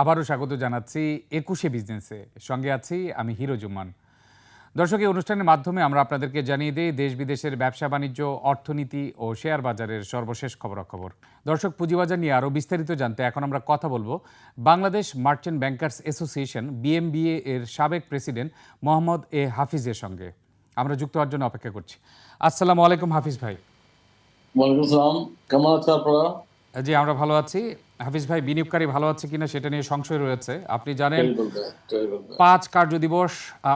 আবারও স্বাগত জানাচ্ছি একুশে বিজনেসে। সঙ্গে আছি আমি হিরো জুম্মান। দর্শক, এই অনুষ্ঠানের মাধ্যমে আমরা আপনাদেরকে জানিয়ে দিই, দেশ বিদেশের ব্যবসা, বাণিজ্য, অর্থনীতি ও শেয়ার বাজারের সর্বশেষ খবরাখবর। দর্শক, পুঁজিবাজার নিয়ে আরও বিস্তারিত জানতে এখন আমরা কথা বলব Bangladesh merchant bankers association, BMBA এর সাবেক প্রেসিডেন্ট মোহাম্মদ এ হাফিজের সঙ্গে। আমরা যুক্ত হওয়ার জন্য অপেক্ষা করছি। আসসালামু আলাইকুম হাফিজ ভাই। ওয়ালাইকুম সালাম কেমন আপনারা? জি আমরা ভালো আছি। হাফিজ ভাই বিনিয়োগকারী ভালো আছে কিনা সেটা নিয়ে সংশয় রয়েছে। আপনি জানেন পাঁচ কার্য দিবস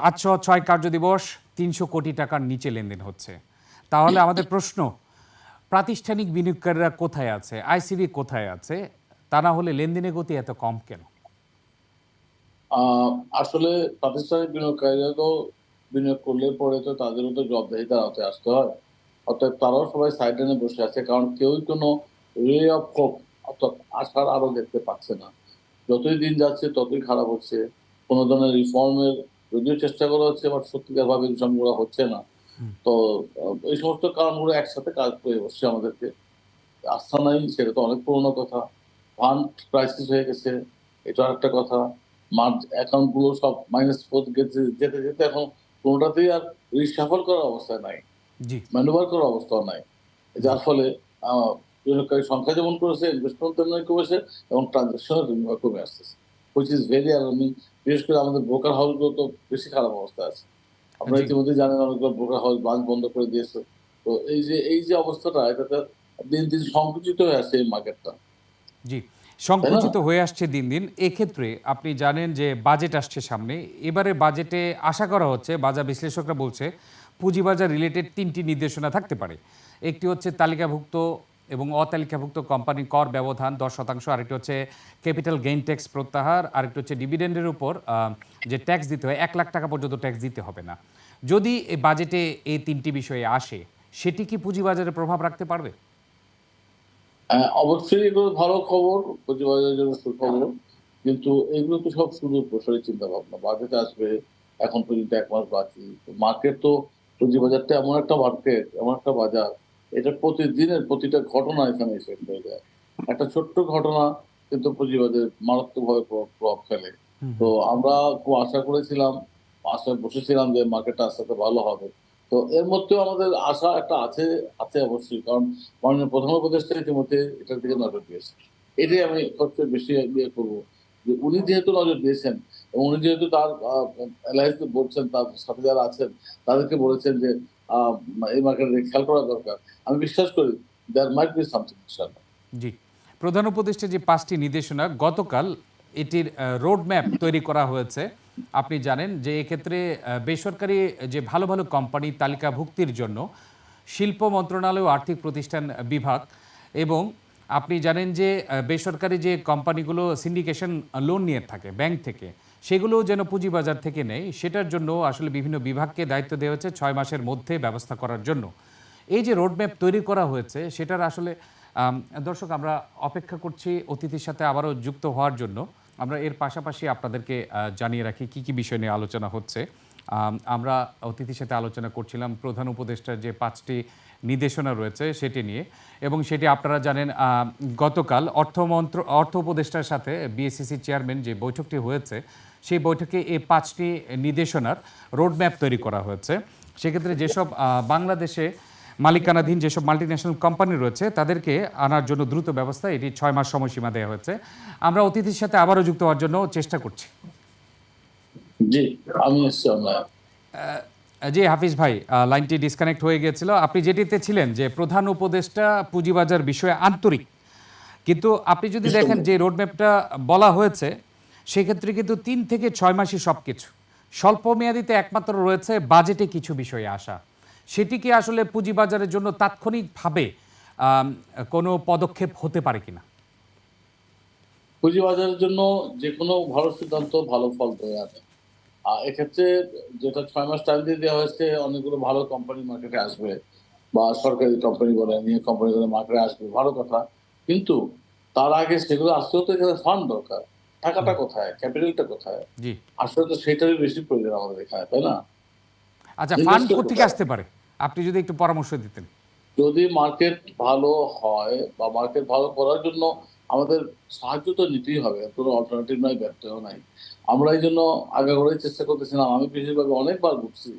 আটশো ছয় কার্য দিবস তিনশো কোটি টাকার নিচে লেনদেন হচ্ছে। তাহলে আমাদের প্রশ্ন প্রাতিষ্ঠানিক বিনিয়োগকারীরা কোথায় আছে? আইসিবি কোথায় আছে? তা না হলে লেনদেনের গতি এত কম কেন? আসলে প্রাতিষ্ঠানিক বিনিয়োগকারীরা তো বিনিয়োগ করলে পরে তো তাদেরও তো জবাবদাহিতার আওতায় আসতে হয়। অর্থাৎ তারাও সবাই সাইড লাইনে বসে আছে কারণ কেউই কোনো রে অফ হোপ অর্থাৎ আশার আলো দেখতে পাচ্ছে না। যতই দিন যাচ্ছে ততই খারাপ হচ্ছে। কোনো ধরনের রিফর্মের যদিও চেষ্টা করা হচ্ছে বাট সত্যিকার ভাবে রিফর্মগুলো হচ্ছে না। তো এই সমস্ত কারণগুলো একসাথে কাজ করে বসছে আমাদেরকে। আস্থা নাই সেটা তো অনেক পুরোনো কথা। ফান্ড ক্রাইসিস হয়ে গেছে এটা একটা কথা। মার্চ অ্যাকাউন্টগুলো সব মাইনাস যেতে যেতে যেতে এখন কোনোটাতেই আর রিসাফল করার অবস্থায় নাই। ম্যানুভার করার অবস্থা নাই। যার ফলে বিনিয়োগকারী সংখ্যা যেমন করেছে ইনভেস্টমেন্ট তেমনি কমেছে এবং ট্রানজাকশনের কমে আসতেছে হুইচ ইজ ভেরি অ্যালার্মিং বিশেষ করে আমাদের ব্রোকার হাউসগুলো তো বেশি খারাপ অবস্থা আছে। আপনারা ইতিমধ্যে জানেন অনেকগুলো ব্রোকার হাউস ব্রাঞ্চ বন্ধ করে দিয়েছে। তো এই যে এই যে অবস্থাটা এটাতে দিন দিন সংকুচিত হয়ে আসছে এই মার্কেটটা জি সংকুচিত হয়ে আসছে দিন দিন। এক্ষেত্রে আপনি জানেন যে বাজেট আসছে সামনে। এবারে বাজেটে আশা করা হচ্ছে বাজার বিশ্লেষকরা বলছে পুঁজিবাজার রিলেটেড তিনটি নির্দেশনা থাকতে পারে। একটি হচ্ছে তালিকাভুক্ত এবং অতালিকাভুক্ত কোম্পানি কর ব্যবধান দশ শতাংশ আরেকটি হচ্ছে ক্যাপিটাল গেইন ট্যাক্স প্রত্যাহার আরেকটি হচ্ছে ডিভিডেন্ডের উপর যে ট্যাক্স দিতে হয় এক লাখ টাকা পর্যন্ত ট্যাক্স দিতে হবে না। যদি বাজেটে এই তিনটি বিষয়ে আসে সেটি কি পুঁজিবাজারে প্রভাব রাখতে পারবে? হ্যাঁ, অবশ্যই এগুলো ভালো খবর পুঁজিবাজারের জন্য সুখবর কিন্তু এগুলো তো সব শুধু প্রসারী চিন্তা ভাবনা বাজেট আসবে এখন পর্যন্ত এক মাস বাকি। মার্কেট তো পুঁজিবাজারটা এমন একটা মার্কেট এমন একটা বাজার এটা প্রতিদিনের প্রতিটা ঘটনা এখানে এফেক্ট হয়ে যায়। একটা ছোট্ট ঘটনা কিন্তু পুঁজিবাজারে মারাত্মকভাবে প্রভাব প্রভাব ফেলে। তো আমরা খুব আশা করেছিলাম আশায় বসেছিলাম যে মার্কেটটা আস্তে আস্তে ভালো হবে। তো এর মধ্যেও আমাদের আশা একটা আছে আছে অবশ্যই। কারণ মাননীয় প্রধান উপদেষ্টা ইতিমধ্যে এটার দিকে নজর দিয়েছে এটাই আমি সবচেয়ে বেশি ইয়ে করব যে উনি যেহেতু নজর দিয়েছেন এবং উনি যেহেতু তার অ্যালায়েন্স বলছেন তার সাথে যারা আছেন তাদেরকে বলেছেন যে এই মার্কেটে খেয়াল করা দরকার। আমি বিশ্বাস করি there might be something ji. প্রধান উপদেষ্টা যে পাঁচটি নির্দেশনা, গতকাল এটির রোড ম্যাপ তৈরি করা হয়েছে। আপনি জানেন যে এক্ষেত্রে বেসরকারি যে ভালো ভালো কোম্পানি তালিকাভুক্তির জন্য শিল্প মন্ত্রণালয় ও আর্থিক প্রতিষ্ঠান বিভাগ এবং আপনি জানেন যে বেসরকারি যে কোম্পানিগুলো সিন্ডিকেশন লোন নিয়ে থাকে ব্যাংক থেকে সেগুলো যেন পুঁজিবাজার থেকে নেয়। সেটার জন্য আসলে বিভিন্ন বিভাগকে দায়িত্ব দেওয়া হয়েছে ছয় মাসের মধ্যে ব্যবস্থা করার জন্য। এই যে রোডম্যাপ তৈরি করা হয়েছে, সেটার আসলে দর্শক, আমরা অপেক্ষা করছি অতিথির সাথে আবারও যুক্ত হওয়ার জন্য। আমরা এর পাশাপাশি আপনাদেরকে জানিয়ে রাখি কি কি বিষয় নিয়ে আলোচনা হচ্ছে। আমরা অতিথির সাথে আলোচনা করছিলাম প্রধান উপদেষ্টার যে পাঁচটি নির্দেশনা রয়েছে সেটি নিয়ে। এবং সেটি আপনারা জানেন গতকাল অর্থমন্ত্র, অর্থ উপদেষ্টার সাথে বিএসসিসি চেয়ারম্যান যে বৈঠকটি হয়েছে সেই বৈঠকে এই পাঁচটি নির্দেশনার রোডম্যাপ তৈরি করা হয়েছে। সেক্ষেত্রে যেসব বাংলাদেশে মালিকানাধীন যেসব মাল্টিন্যাশনাল কোম্পানি রয়েছে তাদেরকে আনার জন্য দ্রুত ব্যবস্থা এটি ছয় মাস সময়সীমা দেওয়া হয়েছে। আমরা অতিথির সাথে আবারও যুক্ত হওয়ার জন্য চেষ্টা করছি। জি আমি হাফিজ ভাই লাইনটি ডিসকানেক্ট হয়ে গিয়েছিল। আপনি যেটিতে ছিলেন যে প্রধান উপদেষ্টা পুঁজিবাজার বিষয়ে আন্তরিক কিন্তু আপনি যদি দেখেন যে রোডম্যাপটা বলা হয়েছে সেক্ষেত্রে কিন্তু তিন থেকে ছয় মাসই সব কিছু স্বল্প মেয়াদিতে একমাত্র রয়েছে বাজেটে কিছু বিষয়ে আসা। সেটি কি আসলে পুঁজিবাজারের জন্য তাৎক্ষণিকভাবে কোনো পদক্ষেপ হতে পারে কিনা? পুঁজিবাজারের জন্য যে কোনো ভালো সিদ্ধান্ত, ভালো ফল বয়ে আনে আর এক্ষেত্রে যেটা ছয় মাস টাইম দিয়ে দেওয়া হয়েছে, অনেকগুলো ভালো কোম্পানি মার্কেটে আসবে বা সরকারি কোম্পানি বলে, নিয়ে কোম্পানি বলে মার্কেটে আসবে, ভালো কথা। কিন্তু তার আগে সেগুলো আসতেও তো এখানে ফান্ড দরকার। টাকাটা কোথায়? ক্যাপিটালটা কোথায়? জি। আসলে তো সেটারই বেশি প্রয়োজন আমাদের এখানে তাই না? আচ্ছা ফান্ড কোথেকে আসতে পারে? আপনি যদি একটু পরামর্শ দিতেন। যদি মার্কেট ভালো হয় বা মার্কেট ভালো করার জন্য আমাদের সাহায্য তো নিতেই হবে কোনো অল্টারনেটিভ নাই ব্যর্থও নাই। আমরা এই জন্য আগে করেই চেষ্টা করতেছিলাম আমি বিশেষভাবে অনেকবার বুঝছি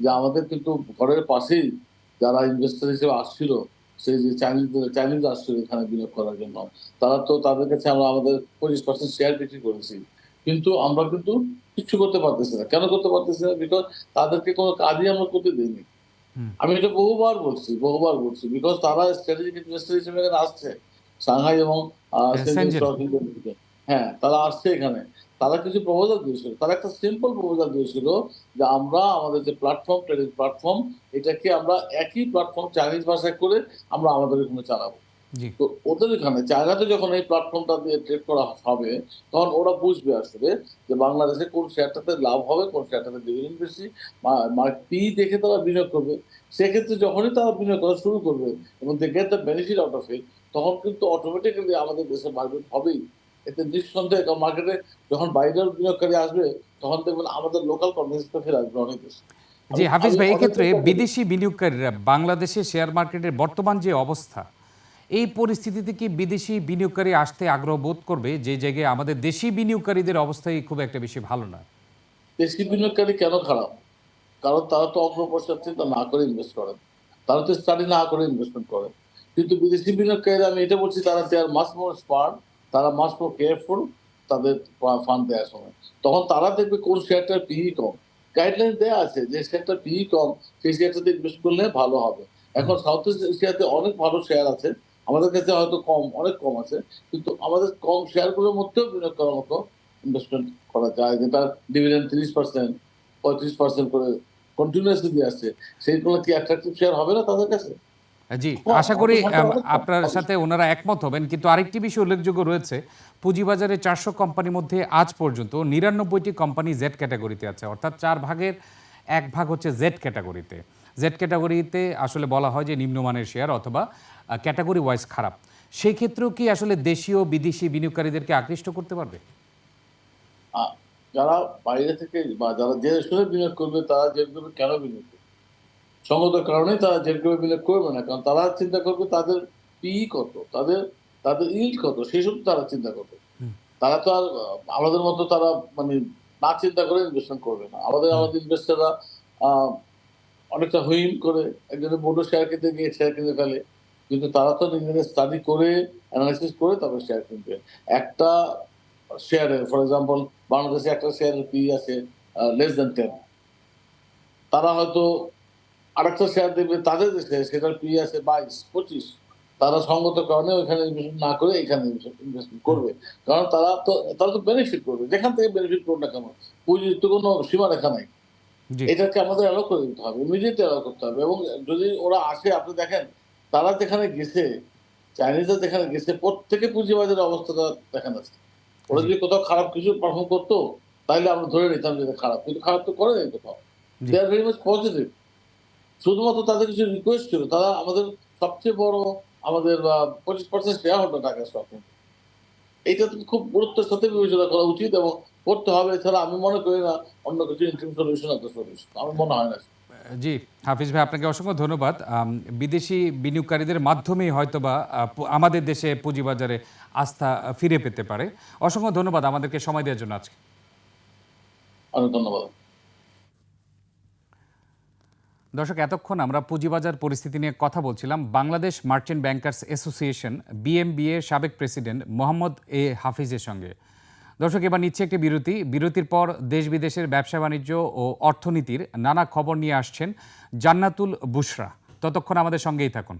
যে আমাদের কিন্তু ঘরের পাশেই যারা ইনভেস্টর হিসেবে আসছিল সেই যে চাইনিজ এখানে বিনিয়োগ করার জন্য। তারা তো তাদের কাছে আমরা আমাদের পঁচিশ পার্সেন্ট শেয়ার বিক্রি করেছি। কিন্তু আমরা কিন্তু কিছু করতে পারতেছি না। কেন করতে পারতেছি না? বিকজ তাদেরকে কোনো কাজই আমরা করতে দিইনি। আমি এটা বহুবার বলছি বহুবার বলছি। বিকজ তারা স্ট্র্যাটেজিক ইনভেস্টর হিসেবে এখানে আসছে। সাংহাই এবং হ্যাঁ। হ্যাঁ তারা আসছে এখানে। তারা কিছু প্রপোজাল দিয়েছিল। তারা একটা সিম্পল প্রপোজাল দিয়েছিল যে আমরা আমাদের যে প্ল্যাটফর্ম ট্রেডিং প্ল্যাটফর্ম এটাকে আমরা একই প্ল্যাটফর্ম চাইনিজ ভাষায় করে আমরা আমাদের এখানে চালাবো। তো ওদের এখানে চায়নাতে যখন এই প্ল্যাটফর্মটা দিয়ে ট্রেড করা হবে তখন ওরা বুঝবে আসলে যে বাংলাদেশে কোন শেয়ারটাতে লাভ হবে কোন শেয়ারটাতে ডিভিডেন্ড বেশি। পি দেখে তারা বিনিয়োগ করবে। সেক্ষেত্রে যখনই তারা বিনিয়োগ করা শুরু করবে এবং they get the benefit out of it তখন কিন্তু অটোমেটিক্যালি আমাদের দেশে মার্কেট হবেই। এতে নিঃসন্দেহে মার্কেটে যখন বাইরের বিনিয়োগকারী আসবে তখন দেখবেন আমাদের লোকাল কনভেন্সটা ফের আসবে অনেক বেশি। জি হাফিজ ভাই এক্ষেত্রে বিদেশি বিনিয়োগকারীরা বাংলাদেশের শেয়ার মার্কেটের বর্তমান যে অবস্থা এই পরিস্থিতিতে কি বিদেশি বিনিয়োগকারী আসতে আগ্রহ বোধ করবে? যে জায়গায় আমাদের দেশি বিনিয়োগকারীদের অবস্থাই খুব একটা বেশি ভালো না। দেশি বিনিয়োগকারী কেন খারাপ? কারণ তারা তো অগ্রপশ্চাৎ চিন্তা না করে ইনভেস্ট করেন। তারা তো স্টাডি না করে ইনভেস্টমেন্ট করেন। কিন্তু বিদেশি বিনিয়োগকারীরা আমি এটা বলছি তারা দেয়ার মাস মোর স্মার্ট তারা মাস মোর কেয়ারফুল তাদের ফান্ড দেওয়ার সময়। তখন তারা দেখবে কোন শেয়ারটার পিই কম। গাইডলাইন দেওয়া আছে যে শেয়ারটা পিই কম, সেই শেয়ারটাতে ইনভেস্ট করলে ভালো হবে। এখন সাউথ ইস্ট এশিয়াতে অনেক ভালো শেয়ার আছে। আমাদের কাছে হয়তো কম, অনেক কম আছে। কিন্তু আমাদের কম শেয়ারগুলোর মধ্যেও বিনিয়োগ করার মতো ইনভেস্টমেন্ট করা যায়, যেটা ডিভিডেন্ড তিরিশ পার্সেন্ট পঁয়ত্রিশ পার্সেন্ট করে কন্টিনিউয়াসলি দিয়ে আসছে। সেইগুলো কি অ্যাট্রাকটিভ শেয়ার হবে না তাদের কাছে? জি। হ্যাঁ, আশা করি আপনার সাথে ওনারা একমত হবেন কিন্তু আরেকটি বিষয় উল্লেখযোগ্য রয়েছে। পুঁজিবাজারে চারশো কোম্পানির মধ্যে আজ পর্যন্ত নিরানব্বইটি কোম্পানি জেড ক্যাটাগরিতে আছে অর্থাৎ চার ভাগের এক ভাগ হচ্ছে জেড ক্যাটাগরিতে। জেড ক্যাটাগরিতে আসলে বলা হয় যে নিম্নমানের শেয়ার অথবা ক্যাটাগরি ওয়াইজ খারাপ। সেই ক্ষেত্রেও কি আসলে দেশীয় বিদেশি বিনিয়োগকারীদেরকে আকৃষ্ট করতে পারবে? যারা বাইরে থেকে বা যারা যে বিনিয়োগ করবে তারা যেগুলো কেন বিনিয়োগ সঙ্গত কারণেই তারা যেগুলো বিনিয়োগ করবে না কারণ তারা চিন্তা করবে তাদের পি কত তাদের তাদের ইল্ড কত সেসব তারা চিন্তা করবে। তারা তো আর আমাদের মতো তারা মানে না চিন্তা করে ইনভেস্টমেন্ট করবে না। আমাদের আমাদের ইনভেস্টাররা অনেকটা হুইম করে একজনের বড় শেয়ার কিনতে গিয়ে শেয়ার কিনে ফেলে কিন্তু তারা তো নিজেদের স্টাডি করে অ্যানালাইসিস করে তারপর শেয়ার কিনবে। একটা শেয়ারের ফর এক্সাম্পল বাংলাদেশে একটা শেয়ারের পি আছে লেস দেন টেন তারা হয়তো আরেকটা শেয়ার দেবে তাদের দেশে সেটার পি আছে বাইশ পঁচিশ। তারা সঙ্গত কারণে ওইখানে ইনভেস্টমেন্ট না করে এখানে ইনভেস্টমেন্ট করবে। কারণ তারা তো তারা তো বেনিফিট করবে। যেখান থেকে বেনিফিট করবে না কেন পুঁজির তো কোনো সীমারেখা নাই। এটাকে আমাদের অ্যালাউ করে দিতে হবে ইমিডিয়েট অ্যালাউ করতে হবে। এবং যদি ওরা আসে আপনি দেখেন তারা যেখানে গেছে চাইনিজরা যেখানে গেছে প্রত্যেকে পুঁজিবাজারের অবস্থাটা দেখা যাচ্ছে ওরা যদি কোথাও খারাপ কিছু পারফর্ম করতো তাহলে আমরা ধরে নিতাম যেটা খারাপ। কিন্তু খারাপ তো করে নেই কোথাও। They are very much positive শুধুমাত্র তাদের কিছু রিকোয়েস্ট ছিল তারা আমাদের সবচেয়ে বড় আমাদের পঁচিশ পার্সেন্ট শেয়ার হতো ঢাকা স্টক এইটা তো খুব গুরুত্বের সাথে বিবেচনা করা উচিত এবং করতে হবে। এছাড়া আমি মনে করি না অন্য কিছু ইন্টারিম সলিউশন একটা সলিউশন আমার মনে হয় না। জি হাফিজ ভাই আপনাকে অসংখ্য ধন্যবাদ। বিদেশি বিনিয়োগকারীদের মাধ্যমেই হয়তোবা আমাদের দেশে পুঁজিবাজারে আস্থা ফিরে পেতে পারে। অসংখ্য ধন্যবাদ আমাদেরকে সময় দেওয়ার জন্য আজকে। অনেক ধন্যবাদ। দর্শক, এতক্ষণ আমরা পুঁজিবাজার পরিস্থিতি নিয়ে কথা বলছিলাম। Bangladesh merchant bankers association BMBA সাবেক প্রেসিডেন্ট মোহাম্মদ এ হাফিজের সঙ্গে। দর্শক, এবার নিচ্ছে একটি বিরতি। বিরতির পর দেশ বিদেশের ব্যবসা বাণিজ্য ও অর্থনীতির নানা খবর নিয়ে আসছেন জান্নাতুল বুশরা। ততক্ষণ আমাদের সঙ্গেই থাকুন।